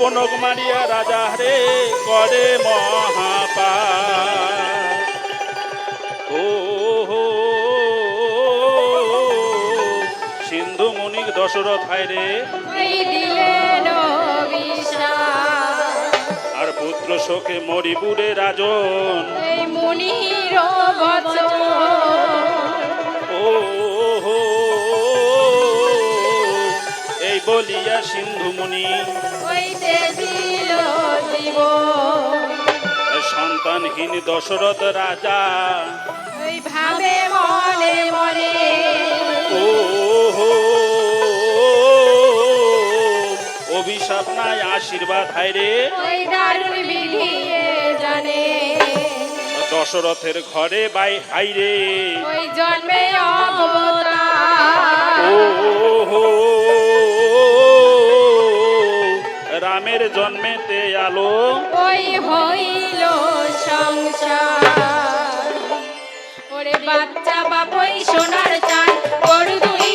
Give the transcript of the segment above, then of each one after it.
বনক রাজা রে করে মহাপা ও সিন্ধু মনিক দশরথ হায় রে। আর পুত্র শোকে মরিপুরে রাজন। মুনির বলিয়া সিন্ধু মুনি সন্তানহীন দশরথ রাজা। ভাবে মনে মনে ও অভিশাপ নাই আশীর্বাদ হাইরে রে। জানে। দশরথের ঘরে বাই হাইরে ওই জন্মে অবতার। ও হো রামের জন্মেতে আলো। ওই হইল সংসার। ওরে বাচ্চা বাপই সোনার চাঁদ বড় দুই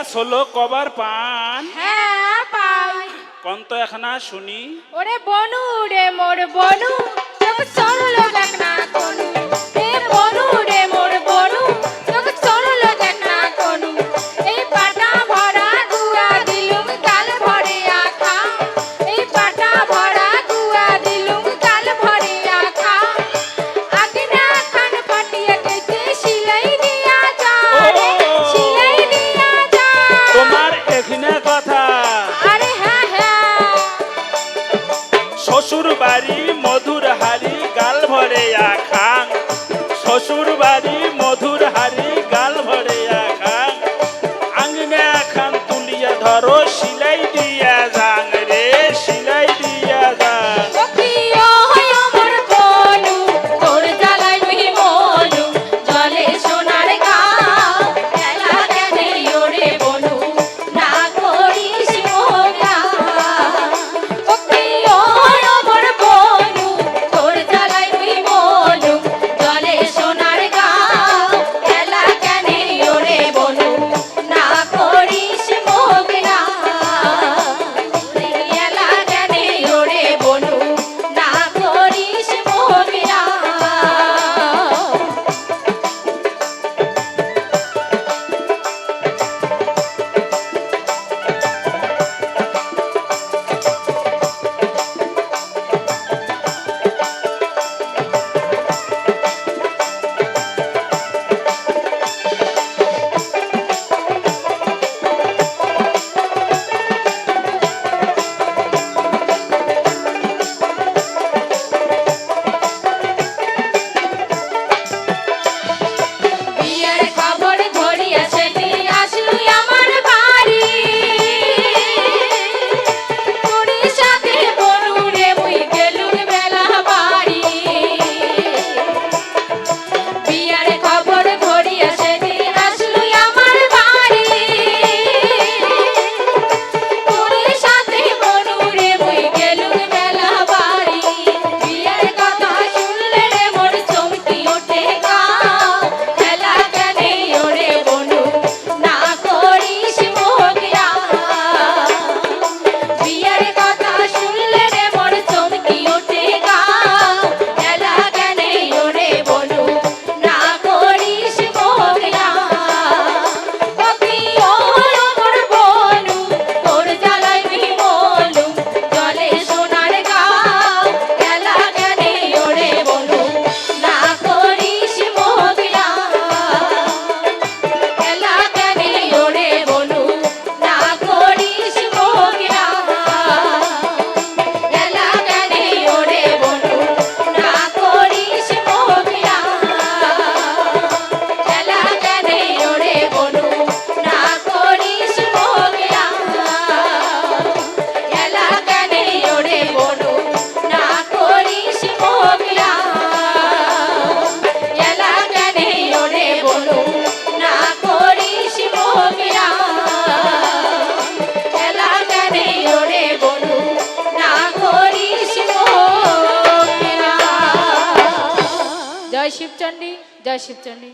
হ্যাঁ, ষোলো কবার পান। হ্যাঁ পাই। কন্ত এখন শুনি। ওরে বনু রে মোর বনু চোখ সরলো দেখ না কোন। জয় শিবচণ্ডী